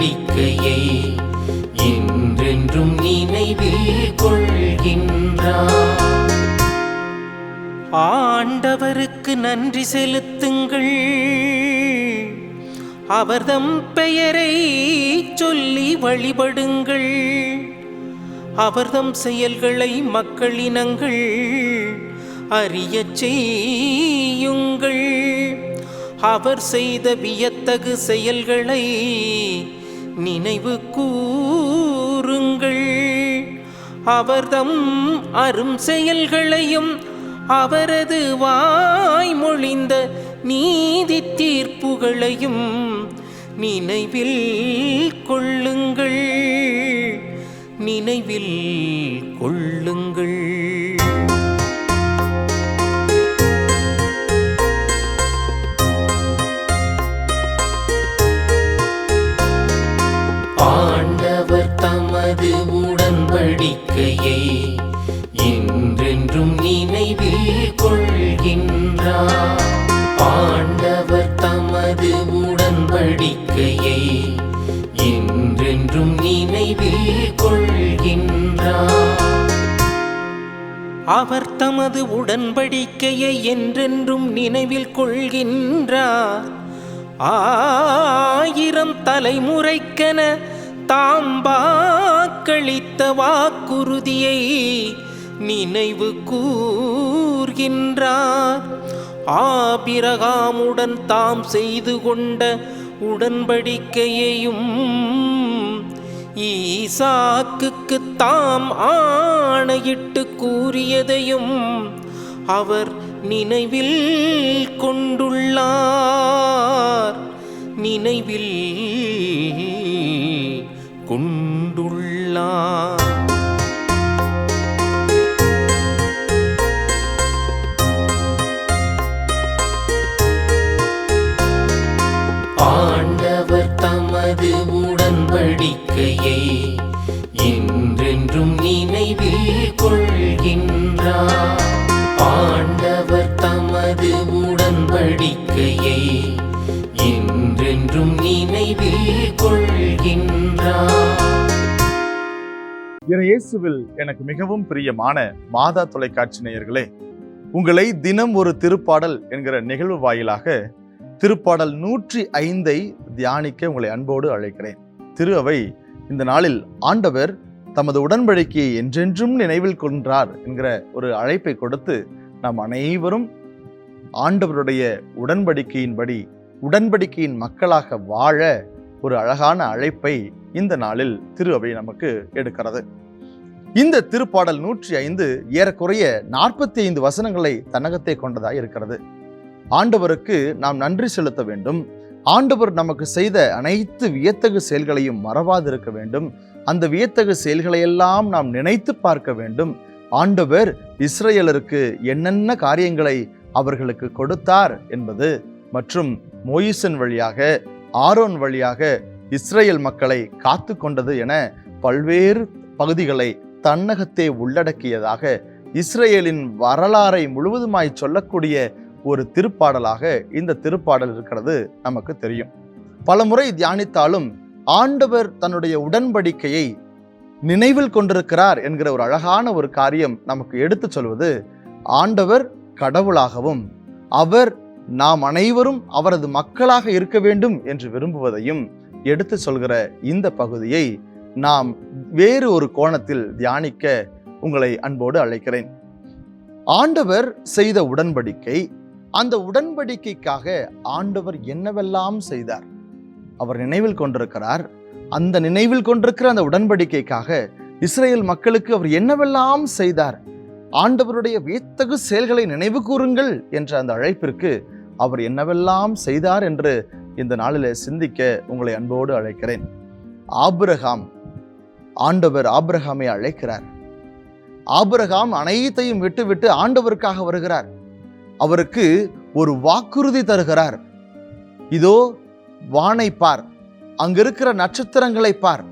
நம்பிக்கையை என்றென்றும் நினைவில் கொள்கின்றார் ஆண்டவருக்கு நன்றி செலுத்துங்கள். அவர்தம் பெயரை சொல்லி வழிபடுங்கள். அவர்தம் செயல்களை மக்களினங்கள் அறிய செய்யுங்கள். அவர் செய்த வியத்தகு செயல்களை நினைவு கூறுங்கள். அவர்தம் அரும் செயல்களையும் அவரது வாய்மொழிந்த நீதி தீர்ப்புகளையும் நினைவில் கொள்ளுங்கள். நினைவில் கொள்ளுங்கள். வாழ்க்கையை என்றென்றும் நினைவில் கொள்கின்றார். பாண்டவர் தமது உடன்படிக்கையை என்றென்றும் நினைவில் கொள்கின்றார். அவர் தமது உடன்படிக்கையை என்றென்றும் நினைவில் கொள்கின்றார். ஆயிரம் தலைமுறைக்கென தாம் வாக்களித்த வாக்குறுதியை நினைவு கூர்கின்றார். ஆபிரகாமுடன் தாம் செய்து கொண்ட உடன்படிக்கையையும் ஈசாக்குக்கு தாம் ஆணையிட்டு கூறியதையும் அவர் நினைவில் கொண்டுள்ளார் தமது உடன்படிக்கையை என்றென்றும் நினைவில் கொள்கின்றார். ஆண்டவர் தமது உடன்படிக்கையை என்றென்றும் நினைவில் கொள்கின்றார். என இயேசுவில் எனக்கு மிகவும் பிரியமான மாதா தொலைக்காட்சி நேயர்களே உங்களை தினம் ஒரு திருப்பாடல் என்கிற நிகழ்வு வாயிலாக திருப்பாடல் நூற்றி ஐந்தை தியானிக்க உங்களை அன்போடு அழைக்கிறேன். திரு அவை இந்த நாளில் ஆண்டவர் தமது உடன்படிக்கையை என்றென்றும் நினைவில் கொன்றார் என்கிற ஒரு அழைப்பை கொடுத்து நாம் அனைவரும் ஆண்டவருடைய உடன்படிக்கையின்படி உடன்படிக்கையின் மக்களாக வாழ ஒரு அழகான அழைப்பை இந்த நாளில் திரு அவை நமக்கு எடுக்கிறது. இந்த திருப்பாடல் நூற்றி ஐந்து ஏறக்குறைய நாற்பத்தி ஐந்து வசனங்களை தன்னகத்தை கொண்டதாக இருக்கிறது. ஆண்டவருக்கு நாம் நன்றி செலுத்த வேண்டும். ஆண்டவர் நமக்கு செய்த அனைத்து வியத்தகு செயல்களையும் மறவாதிருக்க வேண்டும். அந்த வியத்தகு செயல்களையெல்லாம் நாம் நினைத்து பார்க்க வேண்டும். ஆண்டவர் இஸ்ரேலருக்கு என்னென்ன காரியங்களை அவர்களுக்கு கொடுத்தார் என்பது மற்றும் மோயிசன் வழியாக ஆரோன் வழியாக இஸ்ரேல் மக்களை காத்து கொண்டது என பல்வேறு பகுதிகளை தன்னகத்தே உள்ளடக்கியதாக இஸ்ரேலின் வரலாறை முழுவதுமாய் சொல்லக்கூடிய ஒரு திருப்பாடலாக இந்த திருப்பாடல் இருக்கிறது நமக்கு தெரியும். பலமுறை தியானித்தாலும் ஆண்டவர் தன்னுடைய உடன்படிக்கையை நினைவில் கொண்டிருக்கிறார் என்கிற ஒரு அழகான ஒரு காரியம் நமக்கு எடுத்து சொல்வது ஆண்டவர் கடவுளாகவும் அவர் நாம் அனைவரும் அவரது மக்களாக இருக்க வேண்டும் என்று விரும்புவதையும் எடுத்து சொல்கிற இந்த பகுதியை நாம் வேறு ஒரு கோணத்தில் தியானிக்க உங்களை அன்போடு அழைக்கிறேன். ஆண்டவர் செய்த உடன்படிக்கை அந்த உடன்படிக்கைக்காக ஆண்டவர் என்னவெல்லாம் செய்தார்? அவர் நினைவில் கொண்டிருக்கிறார். அந்த நினைவில் கொண்டிருக்கிற அந்த உடன்படிக்கைக்காக இஸ்ரேல் மக்களுக்கு அவர் என்னவெல்லாம் செய்தார்? ஆண்டவருடைய வியத்தகு செயல்களை நினைவு கூறுங்கள் என்ற அந்த அழைப்பிற்கு அவர் என்னவெல்லாம் செய்தார் என்று இந்த நாளில் சிந்திக்க உங்களை அன்போடு அழைக்கிறேன். ஆபிரகாம் ஆண்டவர் ஆபிரகாமை அழைக்கிறார். ஆபிரகாம் அனைத்தையும் விட்டுவிட்டு ஆண்டவருக்காக வருகிறார். அவருக்கு ஒரு வாக்குறுதி தருகிறார். இதோ வானை பார். அங்கிருக்கிற நட்சத்திரங்களை பார்.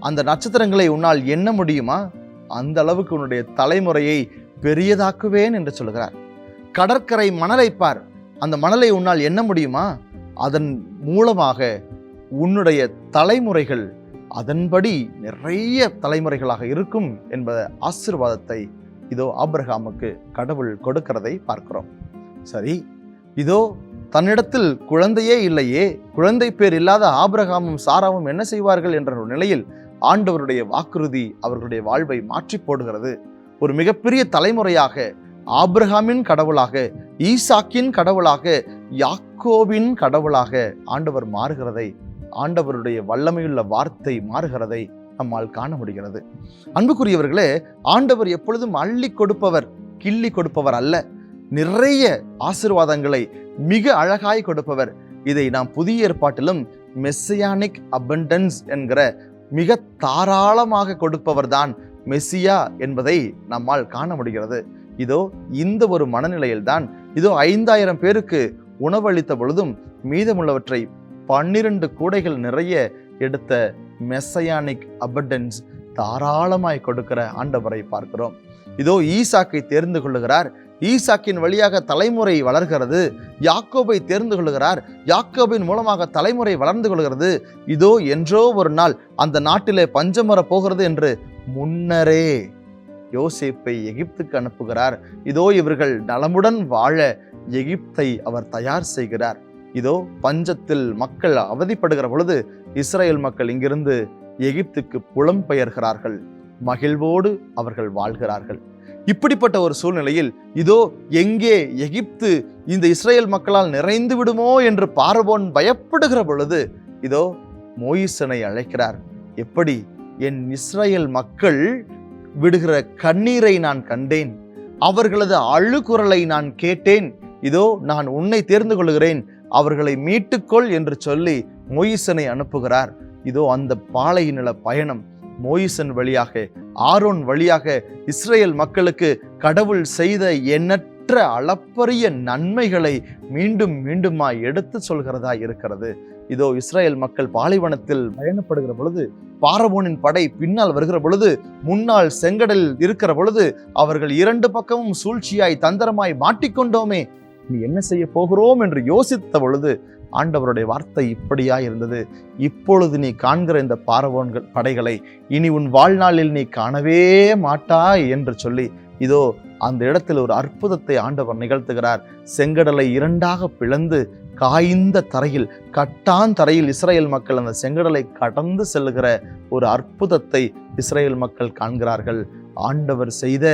அந்த நட்சத்திரங்களை உன்னால் எண்ண முடியுமா? அந்த அளவுக்கு உன்னுடைய தலைமுறையை பெரியதாக்குவேன் என்று சொல்கிறார். கடற்கரை மணலை பார். அந்த மணலை உன்னால் எண்ண முடியுமா? அதன் மூலமாக உன்னுடைய தலைமுறைகள் அதன்படி நிறைய தலைமுறைகளாக இருக்கும் என்பத ஆசிர்வாதத்தை இதோ ஆப்ரஹாமுக்கு கடவுள் கொடுக்கிறதை பார்க்கிறோம். சரி இதோ தன்னிடத்தில் குழந்தையே இல்லையே குழந்தை பேர் இல்லாத ஆபிரகாமும் சாராவும் என்ன செய்வார்கள் என்ற ஒரு நிலையில் ஆண்டவருடைய வாக்குறுதி அவர்களுடைய வாழ்வை மாற்றி போடுகிறது. ஒரு மிகப்பெரிய தலைமுறையாக ஆபிரகாமின் கடவுளாக ஈசாக்கின் கடவுளாக யாக்கோவின் கடவுளாக ஆண்டவர் மாறுகிறதை ஆண்டவருடைய வல்லமையுள்ள வார்த்தை மாறுகிறதை நம்மால் காண முடிகிறது. அன்புக்குரியவர்களே ஆண்டவர் எப்பொழுதும் அள்ளி கொடுப்பவர் கிள்ளி கொடுப்பவர் அல்ல. நிறைய ஆசிர்வாதங்களை மிக அழகாய் கொடுப்பவர். இதை நாம் புதிய ஏற்பாட்டிலும் மெஸ்ஸியானிக் அபண்டன்ஸ் என்கிற மிக தாராளமாக கொடுப்பவர் தான் மெஸ்ஸியா என்பதை நம்மால் காண முடிகிறது. இதோ இந்த ஒரு மனநிலையில்தான் இதோ ஐந்தாயிரம் பேருக்கு உணவளித்த பொழுதும் மீதமுள்ளவற்றை பன்னிரண்டு கூடைகள் நிறைய எடுத்த மெஸ்ஸயானிக் அபண்டன்ஸ் தாராளமாய் கொடுக்கிற ஆண்டவரை பார்க்கிறோம். இதோ ஈசாக்கை தேர்ந்து கொள்ளுகிறார். ஈசாக்கின் வழியாக தலைமுறை வளர்கிறது. யாக்கோபை தேர்ந்து கொள்கிறார். யாக்கோபின் மூலமாக தலைமுறை வளர்ந்து கொள்கிறது. இதோ என்றோ ஒரு நாள் அந்த நாட்டிலே பஞ்சம் வரப் போகிறது என்று முன்னரே யோசேப்பை எகிப்துக்கு அனுப்புகிறார். இதோ இவர்கள் நலமுடன் வாழ எகிப்தை அவர் தயார் செய்கிறார். இதோ பஞ்சத்தில் மக்கள் அவதிப்படுகிற பொழுது இஸ்ரேல் மக்கள் இங்கிருந்து எகிப்துக்கு புலம்பெயர்கிறார்கள். மகிழ்வோடு அவர்கள் வாழ்கிறார்கள். இப்படிப்பட்ட ஒரு சூழ்நிலையில் இதோ எங்கே எகிப்து இந்த இஸ்ரேல் மக்களால் நிறைந்து விடுமோ என்று பார்வோன் பயப்படுகிற பொழுது இதோ மோயிசனை அழைக்கிறார். எப்படி என் இஸ்ரேல் மக்கள் விடுகிற கண்ணீரை நான் கண்டேன் அவர்களது அழுகுரலை நான் கேட்டேன். இதோ நான் உன்னை தேர்ந்து கொள்கிறேன் அவர்களை மீட்டுக்கொள் என்று சொல்லி மொயிசனை அனுப்புகிறார். இதோ அந்த பாலை நில பயணம் மோயிசன் வழியாக ஆரோன் வழியாக இஸ்ரேல் மக்களுக்கு கடவுள் செய்த எண்ணற்ற அளப்பரிய நன்மைகளை மீண்டும் மீண்டுமாய் எடுத்து சொல்கிறதா இருக்கிறது. இதோ இஸ்ரேல் மக்கள் பாலைவனத்தில் பயணப்படுகிற பொழுது பாரபோனின் படை பின்னால் வருகிற பொழுது முன்னால் செங்கடலில் இருக்கிற பொழுது அவர்கள் இரண்டு பக்கமும் சூழ்ச்சியாய் தந்திரமாய் மாட்டிக்கொண்டோமே. நீ என்ன செய்ய போகிறோம் என்று யோசித்த பொழுது ஆண்டவருடைய வார்த்தை இப்படியா இருந்தது. இப்பொழுது நீ காண்கிற இந்த பாரவோன்கள் படைகளை இனி உன் வாழ்நாளில் நீ காணவே மாட்டாய் என்று சொல்லி இதோ அந்த இடத்தில் ஒரு அற்புதத்தை ஆண்டவர் நிகழ்த்துகிறார். செங்கடலை இரண்டாக பிளந்து காய்ந்த தரையில் கட்டான் தரையில் இஸ்ரேல் மக்கள் அந்த செங்கடலை கடந்து செல்லுகிற ஒரு அற்புதத்தை இஸ்ரேல் மக்கள் காண்கிறார்கள். ஆண்டவர் செய்த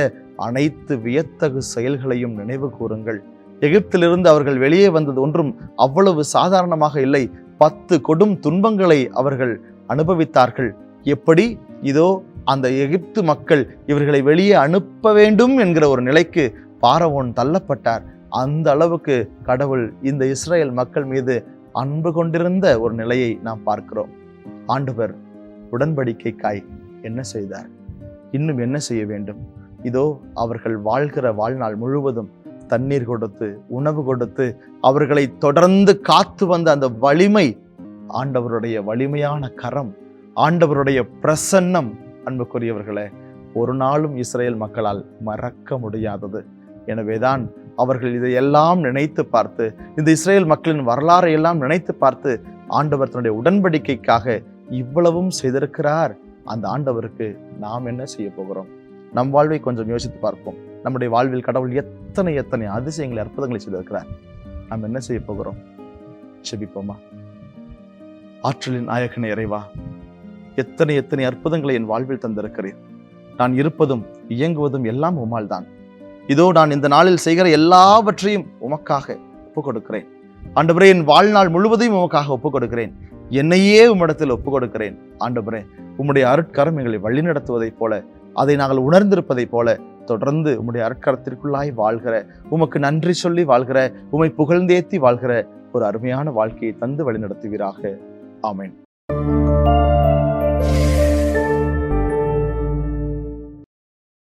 அனைத்து வியத்தகு செயல்களையும் நினைவு கூறுங்கள். எகிப்திலிருந்து அவர்கள் வெளியே வந்தது ஒன்றும் அவ்வளவு சாதாரணமாக இல்லை. பத்து கொடும் துன்பங்களை அவர்கள் அனுபவித்தார்கள். எப்படி? இதோ அந்த எகிப்து மக்கள் இவர்களை வெளியே அனுப்ப வேண்டும் என்கிற ஒரு நிலைக்கு பாரவோன் தள்ளப்பட்டார். அந்த அளவுக்கு கடவுள் இந்த இஸ்ரேல் மக்கள் மீது அன்பு கொண்டிருந்த ஒரு நிலையை நாம் பார்க்கிறோம். ஆண்டவர் உடன்படிக்கைக்காய் என்ன செய்தார்? இன்னும் என்ன செய்ய வேண்டும்? இதோ அவர்கள் வாழ்கிற வாழ்நாள் முழுவதும் தண்ணீர் கொடுத்து உணவு கொடுத்து அவர்களை தொடர்ந்து காத்து வந்த அந்த வலிமை ஆண்டவருடைய வலிமையான கரம் ஆண்டவருடைய பிரசன்னம். அன்புக்குரியவர்களே ஒரு நாளும் இஸ்ரேல் மக்களால் மறக்க முடியாதது. எனவேதான் அவர்கள் இதையெல்லாம் நினைத்து பார்த்து இந்த இஸ்ரேல் மக்களின் வரலாறை எல்லாம் நினைத்து பார்த்து ஆண்டவர் தன்னுடைய உடன்படிக்கைக்காக இவ்வளவும் செய்திருக்கிறார். அந்த ஆண்டவருக்கு நாம் என்ன செய்ய போகிறோம்? நம் வாழ்வை கொஞ்சம் யோசித்து பார்ப்போம். நம்முடைய வாழ்வில் கடவுள் எத்தனை எத்தனை அதிசயங்களை அற்புதங்களை செய்திருக்கிறார். நாம் என்ன செய்ய போகிறோம்? செபிப்போமா ஆற்றலின் நாயகனை இறைவா எத்தனை எத்தனை அற்புதங்களை என் வாழ்வில் தந்திருக்கிறேன் நான் இருப்பதும் இயங்குவதும் எல்லாம் உமால் தான். இதோ நான் இந்த நாளில் செய்கிற எல்லாவற்றையும் உமக்காக ஒப்புக் கொடுக்கிறேன் ஆண்டவரே என் வாழ்நாள் முழுவதையும் உமக்காக ஒப்புக் கொடுக்கிறேன் என்னையே உம்மிடத்தில் ஒப்புக் கொடுக்கிறேன் ஆண்டவரே உம்முடைய அருட்கரம் எங்களை வழிநடத்துவதைப் போல அதை நாங்கள் உணர்ந்திருப்பதைப் போல தொடர்ந்து உம்முடைய அற்கரத்திற்குள்ளாய் வாழ்கிற உமக்கு நன்றி சொல்லி வாழ்கிற உமை புகழ்ந்தேத்தி வாழ்கிற ஒரு அருமையான வாழ்க்கையை தந்து வழிநடத்துவீராக. ஆமேன்.